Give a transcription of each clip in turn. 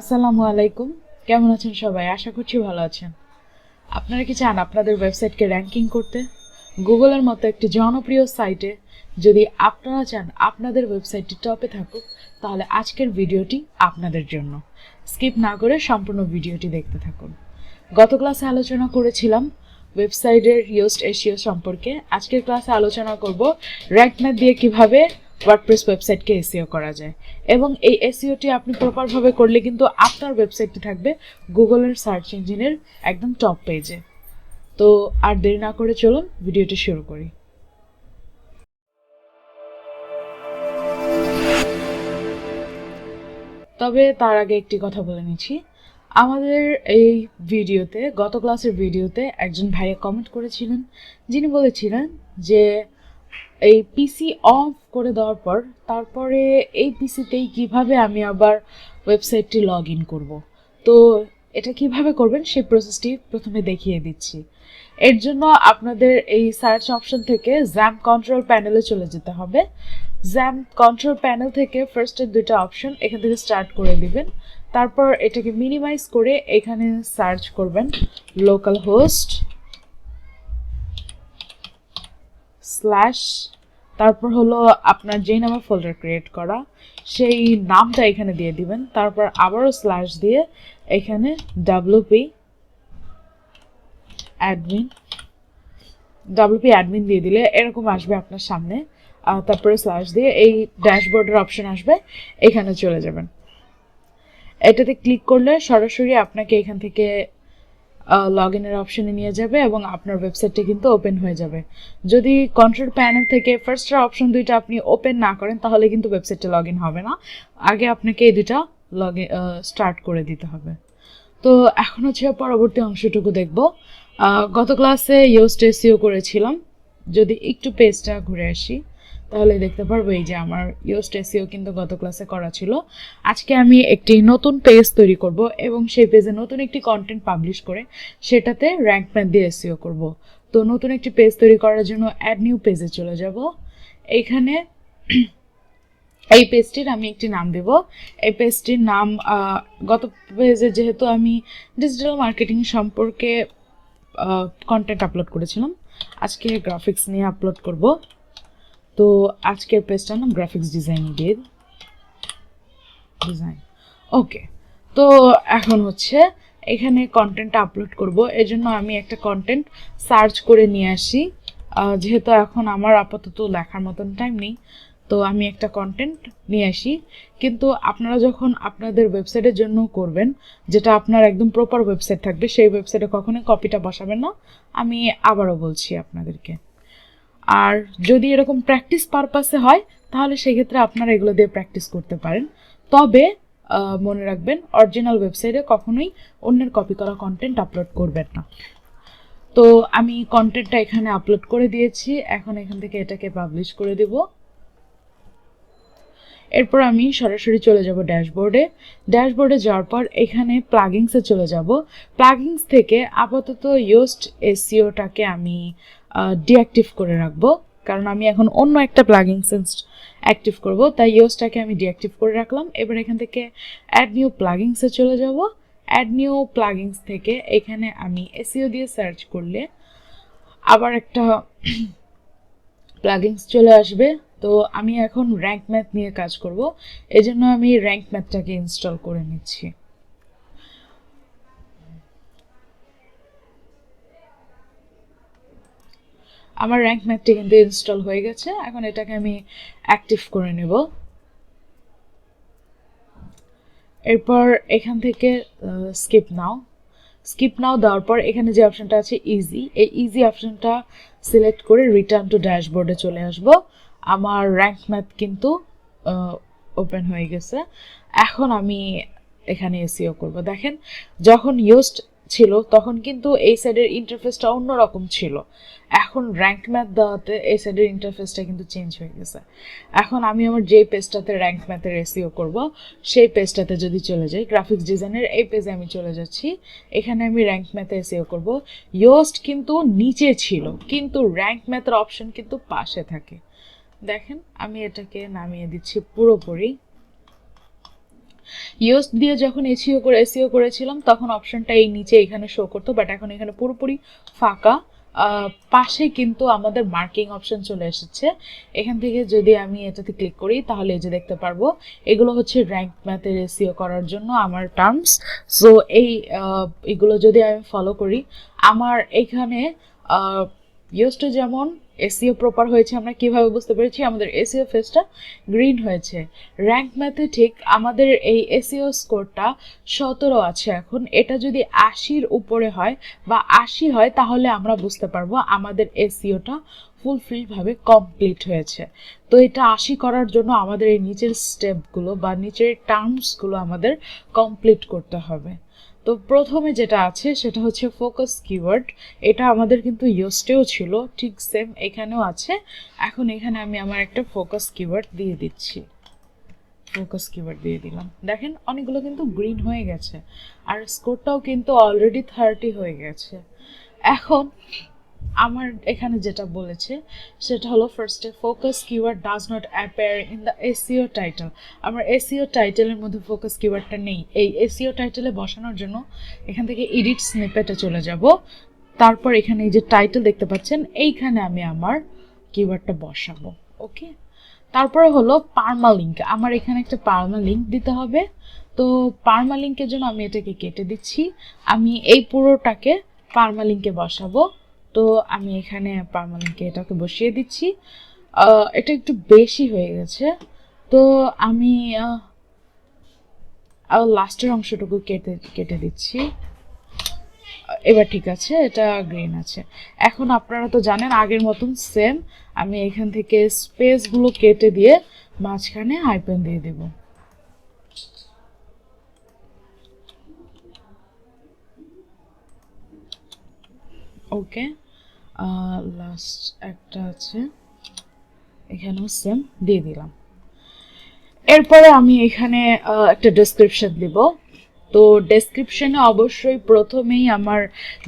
আসসালামু আলাইকুম। কেমন আছেন সবাই? আশা করছি ভালো আছেন। আপনারা কি চান আপনাদের ওয়েবসাইটকে র্যাঙ্কিং করতে? গুগলের মতো একটি জনপ্রিয় সাইটে যদি আপনারা চান আপনাদের ওয়েবসাইটটি টপে থাকুক, তাহলে আজকের ভিডিওটি আপনাদের জন্য। স্কিপ না করে সম্পূর্ণ ভিডিওটি দেখতে থাকুন। গত ক্লাসে আলোচনা করেছিলাম ওয়েবসাইটের ইউস্ট এশিও সম্পর্কে। আজকের ক্লাসে আলোচনা করব র্যাঙ্কম্যাথ দিয়ে কীভাবে ওয়ার্ডপ্রেস ওয়েবসাইটকে এসিও করা যায়। এবং এই এসিওটি আপনি প্রপারভাবে করলে কিন্তু আপনার ওয়েবসাইটটি থাকবে গুগলের সার্চ ইঞ্জিনের একদম টপ পেজে তো আর দেরি না করে চলুন ভিডিওটি শুরু করি। তবে তার আগে একটি কথা বলে নিচ্ছি। আমাদের এই ভিডিওতে, গত ক্লাসের ভিডিওতে একজন ভাইয়া কমেন্ট করেছিলেন। যিনি বলেছিলেন যে এই পিসি অফ করে দেওয়ার পর, তারপরে এই পিসিতেই কীভাবে আমি আবার ওয়েবসাইটটি লগ ইন করব? তো এটা কীভাবে করবেন সেই প্রসেসটি প্রথমে দেখিয়ে দিচ্ছি। এর জন্য আপনাদের এই সার্চ অপশন থেকে জ্যাম কন্ট্রোল প্যানেলে চলে যেতে হবে। জ্যাম কন্ট্রোল প্যানেল থেকে ফার্স্টের দুইটা অপশন এখান থেকে স্টার্ট করে দিবেন। তারপর এটাকে মিনিমাইজ করে এখানে সার্চ করবেন লোকাল হোস্ট স্ল্যাশ তারপর হলো আপনার যেই নামে ফোল্ডার ক্রিয়েট করা, সেই নামটা এখানে দিয়ে দিবেন, তারপর আবারও স্ল্যাশ দিয়ে এখানে ডাব্লুপি অ্যাডমিন ডাব্লুপি অ্যাডমিন দিয়ে দিলে এরকম আসবে আপনার সামনে তারপরে স্ল্যাশ দিয়ে এই ড্যাশবোর্ডের অপশন আসবে, এখানে চলে যাবেন। এটাতে ক্লিক করলে সরাসরি আপনাকে এখান থেকে লগ ইনের অপশনে নিয়ে যাবে এবং আপনার ওয়েবসাইটটি কিন্তু ওপেন হয়ে যাবে। যদি কন্ট্রোল প্যানেল থেকে ফার্স্ট অপশন দুইটা আপনি ওপেন না করেন, তাহলে কিন্তু ওয়েবসাইটটা লগ ইন হবে না। আগে আপনাকে এই দুইটা লগ স্টার্ট করে দিতে হবে। তো এখন হচ্ছে পরবর্তী অংশটুকু দেখব। গত ক্লাসে ইউস্ট এসিও করেছিলাম। যদি একটু পেজটা ঘুরে আসি। তাহলে দেখতে পারব এই যে আমার ইউস্ট এসিও কিন্তু গত ক্লাসে করা ছিল। আজকে আমি একটি নতুন পেজ তৈরি করব এবং সেই পেজে নতুন একটি কন্টেন্ট পাবলিশ করে সেটাতে র্যাঙ্ক ম্যাথ দিয়ে এসিও করব। তো নতুন একটি পেজ তৈরি করার জন্য অ্যাড নিউ পেজে চলে যাব। এইখানে এই পেজটির আমি একটি নাম দেব। এই পেজটির নাম গত পেজে যেহেতু আমি ডিজিটাল মার্কেটিং সম্পর্কে কন্টেন্ট আপলোড করেছিলাম, আজকে গ্রাফিক্স নিয়ে আপলোড করব। তো আজকের পেজটার নাম গ্রাফিক্স ডিজাইন দিয়ে ডিজাইন ওকে তো এখন হচ্ছে এখানে কন্টেন্ট আপলোড করব। এজন্য আমি একটা কন্টেন্ট সার্চ করে নিয়ে আসি। যেহেতু এখন আমার আপাতত লেখার মতন টাইম নেই, তো আমি একটা কন্টেন্ট নিয়ে আসি। কিন্তু আপনারা যখন আপনাদের ওয়েবসাইটের জন্য করবেন, যেটা আপনার একদম প্রপার ওয়েবসাইট থাকবে, সেই ওয়েবসাইটে কখনোই কপিটা বসাবেন না। আমি আবারও বলছি আপনাদেরকে। আর যদি এরকম প্র্যাকটিস পারপাসে হয়, তাহলে সেক্ষেত্রে আপনারা এগুলো দিয়ে প্র্যাকটিস করতে পারেন। তবে মনে রাখবেন অরিজিনাল ওয়েবসাইটে কখনোই অন্যের কপি করা কন্টেন্ট আপলোড করবেন না। তো আমি কন্টেন্টটা এখানে আপলোড করে দিয়েছি। এখন এখান থেকে এটাকে পাবলিশ করে দেব। এরপর আমি সরাসরি চলে যাব ড্যাশবোর্ডে ড্যাশবোর্ডে যাওয়ার পর এখানে প্লাগিংসে চলে যাব। প্লাগিংস থেকে আপাতত ইউস্ট এসিওটাকে আমি ডিঅ্যাক্টিভ করে রাখব। কারণ আমি এখন অন্য একটা প্লাগিং সেন্স অ্যাক্টিভ করব, তাই ইউসটাকে আমি ডিঅ্যাক্টিভ করে রাখলাম। এবার এখান থেকে অ্যাড নিউ প্লাগিংসে চলে যাব। অ্যাড নিউ প্লাগিংস থেকে এখানে আমি এসিও দিয়ে সার্চ করলে আবার একটা প্লাগিংস চলে আসবে। তো আমি এখন র্যাঙ্ক ম্যাথ নিয়ে কাজ করব। এজন্য আমি র্যাঙ্ক ম্যাথটাকে ইনস্টল করে নিচ্ছি। আমার র্যাঙ্ক ম্যাথটি কিন্তু ইনস্টল হয়ে গেছে। এখন এটাকে আমি অ্যাক্টিভ করে নেব। এরপর এখান থেকে স্কিপ নাও স্কিপ নাও দেওয়ার পর এখানে যে অপশনটা আছে ইজি এই ইজি অপশনটা সিলেক্ট করে রিটার্ন টু ড্যাশবোর্ডে চলে আসব। আমার র্যাঙ্ক ম্যাথ কিন্তু ওপেন হয়ে গেছে। এখন আমি এখানে এসিও করব। দেখেন, যখন ইউস্ট ছিল, তখন কিন্তু এই সাইডের ইন্টারফেসটা অন্যরকম ছিল। এখন র্যাঙ্ক ম্যাথ দেওয়াতে এই সাইডের ইন্টারফেসটা কিন্তু চেঞ্জ হয়ে গেছে। এখন আমি আমার যেই পেজটাতে র্যাঙ্ক ম্যাথের এসিও করব, সেই পেজটাতে যদি চলে যাই গ্রাফিক্স ডিজাইনের এই পেজে আমি চলে যাচ্ছি, এখানে আমি র্যাঙ্ক ম্যাথে এসিও করব। ইয়োস্ট কিন্তু নিচে ছিল, কিন্তু র্যাঙ্ক ম্যাথের অপশন কিন্তু পাশে থাকে। দেখেন, আমি এটাকে নামিয়ে দিচ্ছি পুরোপুরি। ইউএস দিয়ে যখন এসিও করে এসিও করেছিলাম, তখন অপশনটা এই নিচে এখানে শো করতো বাট এখন এখানে পুরোপুরি ফাঁকা। পাশে কিন্তু আমাদের মার্কিং অপশন চলে এসেছে। এখান থেকে যদি আমি এটাতে ক্লিক করি, তাহলে এই যে দেখতে পারব, এগুলো হচ্ছে র্যাঙ্ক ম্যাথের এসিও করার জন্য আমার টার্মস সো এই এগুলো যদি আমি ফলো করি, আমার এখানে ইউএসটা যেমন এসিও প্রপার হয়েছে, আমরা কীভাবে বুঝতে পেরেছি? আমাদের এসিও ফেসটা গ্রিন হয়েছে। র্যাঙ্ক ম্যাথে ঠিক আমাদের এই এসিও স্কোরটা সতেরো আছে এখন। এটা যদি আশির উপরে হয় বা আশি হয়, তাহলে আমরা বুঝতে পারব আমাদের এসিওটা ফুলফিলভাবে কমপ্লিট হয়েছে। তো এটা আশি করার জন্য আমাদের এই নিচের স্টেপগুলো বা নিচের টার্মসগুলো আমাদের কমপ্লিট করতে হবে। তো প্রথমে যেটা আছে, সেটা হচ্ছে ফোকাস কিওয়ার্ড এটা আমাদের কিন্তু ইয়োস্টেও ছিল, ঠিক সেম এখানেও আছে। এখন এখানে আমি আমার একটা ফোকাস কিওয়ার্ড দিয়ে দিচ্ছি। ফোকাস কিওয়ার্ড দিয়ে দিলাম। দেখেন, অনেকগুলো কিন্তু গ্রিন হয়ে গেছে। আর স্কোরটাও কিন্তু অলরেডি থার্টি হয়ে গেছে। এখন আমার এখানে যেটা বলেছে, সেটা হলো ফার্স্টে focus keyword does not appear in the SEO title আমার এসিও টাইটেলের মধ্যে ফোকাস কিওয়ার্ডটা নেই। এই এসিও টাইটেলে বসানোর জন্য এখান থেকে এডিট স্নিপেটে চলে যাব। তারপর এখানে এই যে টাইটেল দেখতে পাচ্ছেন, এইখানে আমি আমার কিওয়ার্ডটা বসাবো। ওকে তারপরে হলো পার্মা লিঙ্ক আমার এখানে একটা পার্মা লিঙ্ক দিতে হবে। তো পার্মা লিঙ্কের জন্য আমি এটাকে কেটে দিচ্ছি। আমি এই পুরোটাকে পার্মা লিঙ্কে বসাবো। তো আমি এখানে পার্মা লিঙ্কে এটাকে বসিয়ে দিচ্ছি। এটা একটু বেশি হয়ে গেছে। তো আমি লাস্টের অংশটুকু কেটে কেটে দিচ্ছি। এবার ঠিক আছে, এটা গ্রিন আছে। এখন আপনারা তো জানেন আগের মতন সেম, আমি এখান থেকে স্পেসগুলো কেটে দিয়ে মাঝখানে হাইপেন দিয়ে দেব। ওকে। লাস্ট একটা আছে। এখানেও সেম দিয়ে দিলাম। এরপরে আমি এখানে একটা ডেসক্রিপশন দিব। তো ডেসক্রিপশনে অবশ্যই প্রথমেই আমার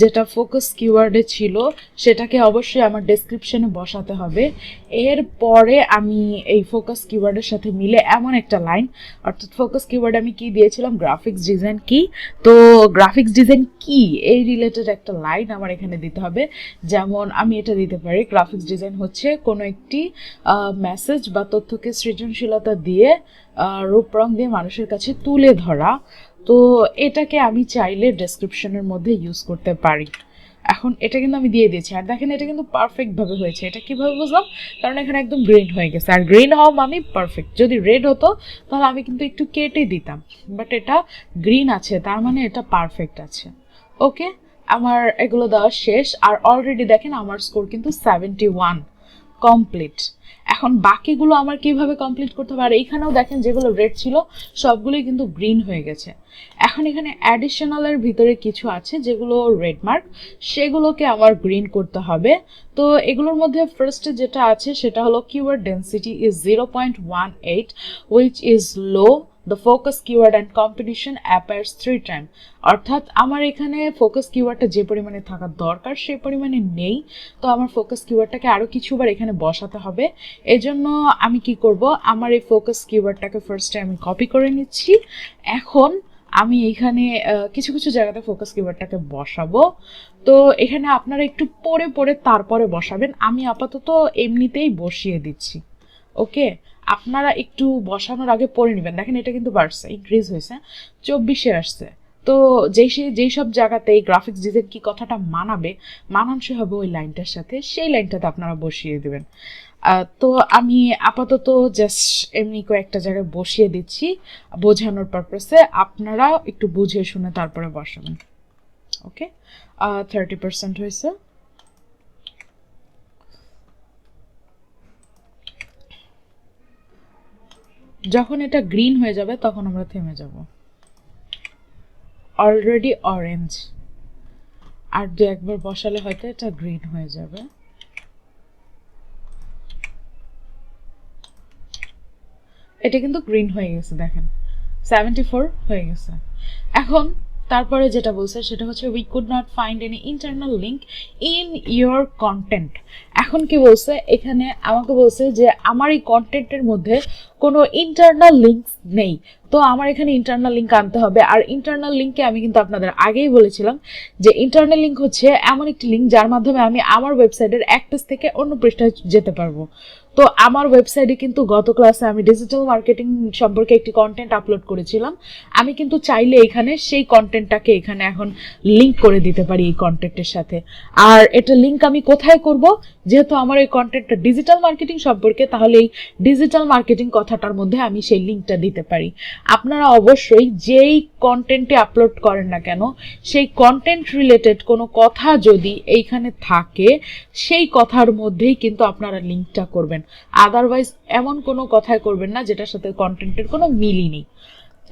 যেটা ফোকাস কিওয়ার্ডে ছিল, সেটাকে অবশ্যই আমার ডেসক্রিপশনে বসাতে হবে। এরপরে আমি এই ফোকাস কিওয়ার্ডের সাথে মিলে এমন একটা লাইন অর্থাৎ ফোকাস কিওয়ার্ড আমি কি দিয়েছিলাম? গ্রাফিক্স ডিজাইন কি? তো গ্রাফিক্স ডিজাইন কি? এই রিলেটেড একটা লাইন আমার এখানে দিতে হবে। যেমন আমি এটা দিতে পারি গ্রাফিক্স ডিজাইন হচ্ছে কোনো একটি মেসেজ বা তথ্যকে সৃজনশীলতা দিয়ে রূপ রং দিয়ে মানুষের কাছে তুলে ধরা। তো এটাকে আমি চাইলে ডেসক্রিপশনের মধ্যে ইউজ করতে পারি। এখন এটা কিন্তু আমি দিয়ে দিয়েছি। আর দেখেন এটা কিন্তু পারফেক্টভাবে হয়েছে। এটা কীভাবে বুঝলাম? কারণ এখানে একদম গ্রিন হয়ে গেছে। আর গ্রিন হওয়া মানে পারফেক্ট যদি রেড হতো, তাহলে আমি কিন্তু একটু কেটে দিতাম। বাট এটা গ্রিন আছে। তার মানে এটা পারফেক্ট আছে। ওকে আমার এগুলো দেওয়া শেষ। আর অলরেডি দেখেন আমার স্কোর কিন্তু সেভেন্টি ওয়ান কমপ্লিট এখন বাকিগুলো আমার কীভাবে কমপ্লিট করতে হবে? আর এইখানেও দেখেন যেগুলো রেড ছিল, সবগুলোই কিন্তু গ্রিন হয়ে গেছে। এখন এখানে অ্যাডিশনালের ভিতরে কিছু আছে যেগুলো রেড মার্ক সেগুলোকে আমার গ্রিন করতে হবে। তো এগুলোর মধ্যে ফার্স্টে যেটা আছে সেটা হলো keyword density is zero point one eight which is low the focus keyword and competition appears three time অর্থাৎ আমার এখানে ফোকাস কিওয়ার্ডটা যে পরিমাণে থাকা দরকার সেই পরিমাণে নেই। তো আমার ফোকাস কিওয়ার্ডটাকে আরও কিছুবার এখানে বসাতে হবে। এজন্য আমি কি করব? আমার এই ফোকাস কিওয়ার্ডটাকে ফার্স্টে আমি কপি করে নিচ্ছি। এখন আমি এখানে কিছু কিছু জায়গাতে ফোকাস কিওয়ার্ডটাকে বসাবো। তো এখানে আপনারা একটু পরে পরে তারপরে বসাবেন। আমি আপাতত এমনিতেই বসিয়ে দিচ্ছি। ওকে আপনারা একটু বসানোর আগে পড়ে নেবেন। দেখেন, এটা কিন্তু বাড়ছে ইনক্রিজ হয়েছে। চব্বিশে আসছে। তো যেই সে, যেই সব জায়গাতে এই গ্রাফিক্স ডিজাইন কি কথাটা মানাবে, মানানসই হবে ওই লাইনটার সাথে। সেই লাইনটাতে আপনারা বসিয়ে দেবেন। তো আমি আপাতত জাস্ট এমনি কয়েকটা জায়গায় বসিয়ে দিচ্ছি বোঝানোর পারপাসে আপনারা একটু বুঝে শুনে তারপরে বসাবেন। ওকে থার্টি পার্সেন্ট হয়েছে। যখন এটা গ্রিন হয়ে যাবে, তখন আমরা থেমে যাব। অলরেডি অরেঞ্জ আর দু একবার বসালে হয়তো এটা গ্রিন হয়ে যাবে। এটা কিন্তু গ্রিন হয়ে গেছে, দেখেন। সেভেন্টি ফোর হয়ে গেছে। এখন তারপরে যেটা বলছে সেটা হচ্ছে we could not find any internal link in your content এখন কি বলছে? এখানে আমাকে বলছে যে, আমার এই কন্টেন্টের মধ্যে কোনো ইন্টারনাল লিঙ্ক নেই। তো আমার এখানে ইন্টারনাল লিঙ্ক আনতে হবে। আর ইন্টারনাল লিঙ্কে আমি কিন্তু আপনাদের আগেই বলেছিলাম যে ইন্টারনাল লিঙ্ক হচ্ছে এমন একটি লিঙ্ক যার মাধ্যমে আমি আমার ওয়েবসাইটের এক পেজ থেকে অন্য পৃষ্ঠায় যেতে পারব। তো আমার ওয়েবসাইটে কিন্তু গত ক্লাসে আমি ডিজিটাল মার্কেটিং সম্পর্কে একটি কন্টেন্ট আপলোড করেছিলাম। আমি কিন্তু চাইলে এখানে সেই কন্টেন্টটাকে এখানে এখন লিঙ্ক করে দিতে পারি এই কন্টেন্টের সাথে। আর এটা লিঙ্ক আমি কোথায় করব? যেহেতু আমার এই কন্টেন্টটা ডিজিটাল মার্কেটিং সম্পর্কে, তাহলে এই ডিজিটাল মার্কেটিং কথাটার মধ্যে আমি সেই লিঙ্কটা দিতে পারি। আপনারা অবশ্যই যেই কন্টেন্টে আপলোড করেন না কেন, সেই কন্টেন্ট রিলেটেড কোনো কথা যদি এইখানে থাকে, সেই কথার মধ্যেই কিন্তু আপনারা লিঙ্কটা করবেন। আদারওয়াইজ এমন কোনো কথায় করবেন না যেটার সাথে কন্টেন্টের কোনো মিলই নেই।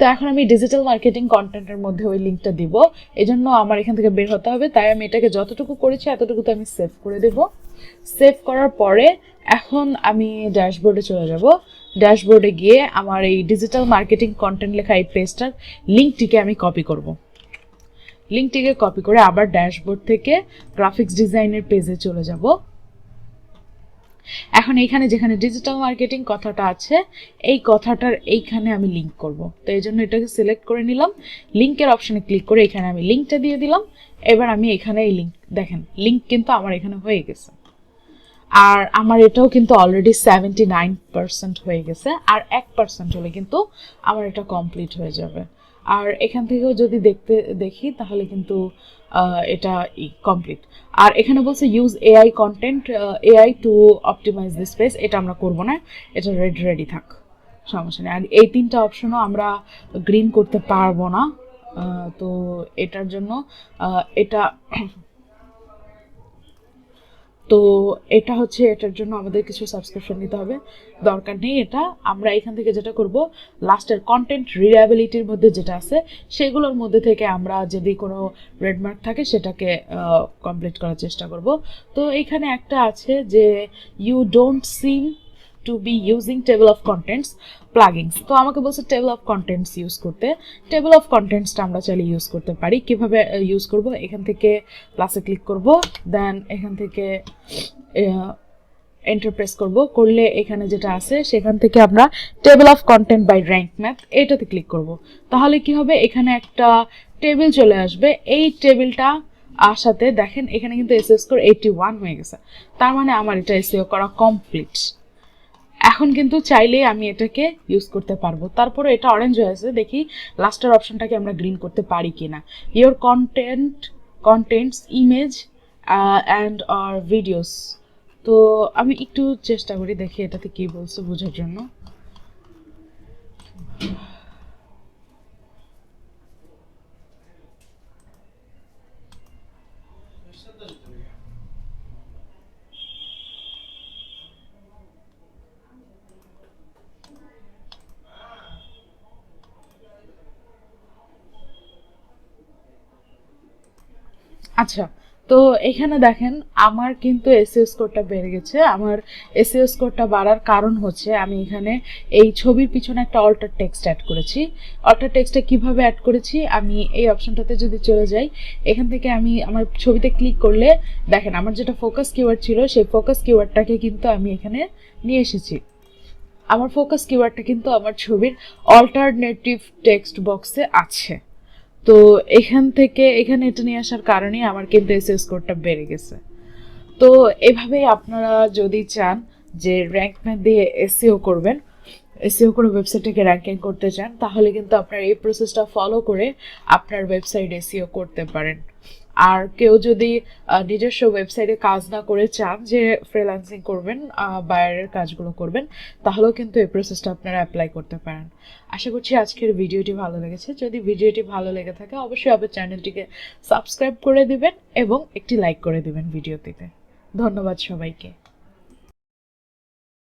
তো এখন আমি ডিজিটাল মার্কেটিং কন্টেন্টের মধ্যে ওই লিঙ্কটা দিব। এজন্য আমার এখান থেকে বের হতে হবে। তাই আমি এটাকে যতটুকু করেছি এতটুকু তো আমি সেভ করে দেব। সেভ করার পরে এখন আমি ড্যাশবোর্ডে চলে যাব। ড্যাশবোর্ডে গিয়ে আমার এই ডিজিটাল মার্কেটিং কন্টেন্ট লেখা এই পেজটার লিঙ্কটিকে আমি কপি করব। লিঙ্কটিকে কপি করে আবার ড্যাশবোর্ড থেকে গ্রাফিক্স ডিজাইনের পেজে চলে যাব। এখন এইখানে যেখানে ডিজিটাল মার্কেটিং কথাটা আছে, এই কথাটার এইখানে আমি লিঙ্ক করব। তো এই জন্য এটাকে সিলেক্ট করে নিলাম। লিঙ্কের অপশানে ক্লিক করে এখানে আমি লিঙ্কটা দিয়ে দিলাম। এবার আমি এখানে এই লিঙ্ক দেখেন লিঙ্ক কিন্তু আমার এখানে হয়ে গেছে। আর আমার এটাও কিন্তু অলরেডি সেভেন্টি নাইন পার্সেন্ট হয়ে গেছে, আর এক পার্সেন্ট হলে কিন্তু আমার এটা কমপ্লিট হয়ে যাবে। আর এখান থেকেও যদি দেখতে, দেখি, তাহলে কিন্তু এটা কমপ্লিট আর এখানে বলছে use AI content AI to optimise this space এটা আমরা করব না, এটা রেডি রেডি থাক, সমস্যা নেই। আর এই তিনটা অপশনও আমরা গ্রিন করতে পারব না তো এটার জন্য এটা তো এটা হচ্ছে, এটার জন্য আমাদের কিছু সাবস্ক্রিপশন নিতে হবে। দরকার নেই এটা। আমরা এখান থেকে যেটা করব লাস্টের কন্টেন্ট রিলায়াবিলিটির মধ্যে যেটা আছে, সেগুলোর মধ্যে থেকে আমরা যদি কোনো রেডমার্ক থাকে, সেটাকে কমপ্লিট করার চেষ্টা করব। তো এখানে একটা আছে যে you don't seem to be using table of contents plugins তো আমাকে বলছে টেবিল অফ কন্টেন্টস ইউজ করতে। টেবিল অফ কন্টেন্টসটা আমরা চাইলে ইউজ করতে পারি। কীভাবে ইউজ করব? এখান থেকে প্লাসে ক্লিক করব। দেন এখান থেকে এন্টার প্রেস করব। করলে এখানে যেটা আছে, সেখান থেকে আমরা table of content by Rank Math এটাতে ক্লিক করব। তাহলে কি হবে? এখানে একটা টেবিল চলে আসবে। এই টেবিলটা আসাতে দেখেন, এখানে কিন্তু এস স্কোর এইটি ওয়ান হয়ে গেছে। তার মানে আমার এটা এসিও করা কমপ্লিট এখন কিন্তু চাইলেই আমি এটাকে ইউজ করতে পারব। তারপরে এটা অরেঞ্জ হয়ে আছে, দেখি লাস্টের অপশনটাকে আমরা গ্রিন করতে পারি কিনা। Your content contents image and R videos তো আমি একটু চেষ্টা করি দেখি এটাতে কি বলছে বোঝার জন্য। আচ্ছা তো এখানে দেখেন, আমার কিন্তু এসিও স্কোরটা বেড়ে গেছে। আমার এসিও স্কোরটা বাড়ার কারণ হচ্ছে, আমি এখানে এই ছবির পিছনে একটা অল্টার টেক্সট অ্যাড করেছি। অল্টার টেক্সটে কীভাবে অ্যাড করেছি, আমি এই অপশনটাতে যদি চলে যাই, এখান থেকে আমি আমার ছবিতে ক্লিক করলে, দেখেন, আমার যেটা ফোকাস কিওয়ার্ড ছিল, সেই ফোকাস কিওয়ার্ডটাকে কিন্তু আমি এখানে নিয়ে এসেছি। আমার ফোকাস কিওয়ার্ডটা কিন্তু আমার ছবির অল্টারনেটিভ টেক্সট বক্সে আছে। তো এখান থেকে, এখানে এটা নিয়ে আসার কারণেই আমার কিন্তু এসএ স্কোরটা বেড়ে গেছে। তো এভাবেই আপনারা যদি চান যে র্যাঙ্ক ম্যাথ দিয়ে এসিও করবেন এসিও করে ওয়েবসাইটটাকে র্যাঙ্কিং করতে চান, তাহলে কিন্তু আপনার এই প্রসেসটা ফলো করে আপনার ওয়েবসাইট এসিও করতে পারেন। আর কেউ যদি নিজস্ব ওয়েবসাইটে কাজ না করে চান যে ফ্রিল্যান্সিং করবেন বাইরের কাজগুলো করবেন, তাহলেও কিন্তু এই প্রসেসটা আপনারা অ্যাপ্লাই করতে পারেন। আশা করছি আজকের ভিডিওটি ভালো লেগেছে। যদি ভিডিওটি ভালো লেগে থাকে, অবশ্যই আমার চ্যানেলটিকে সাবস্ক্রাইব করে দিবেন এবং একটি লাইক করে দিবেন ভিডিওটিতে ধন্যবাদ সবাইকে।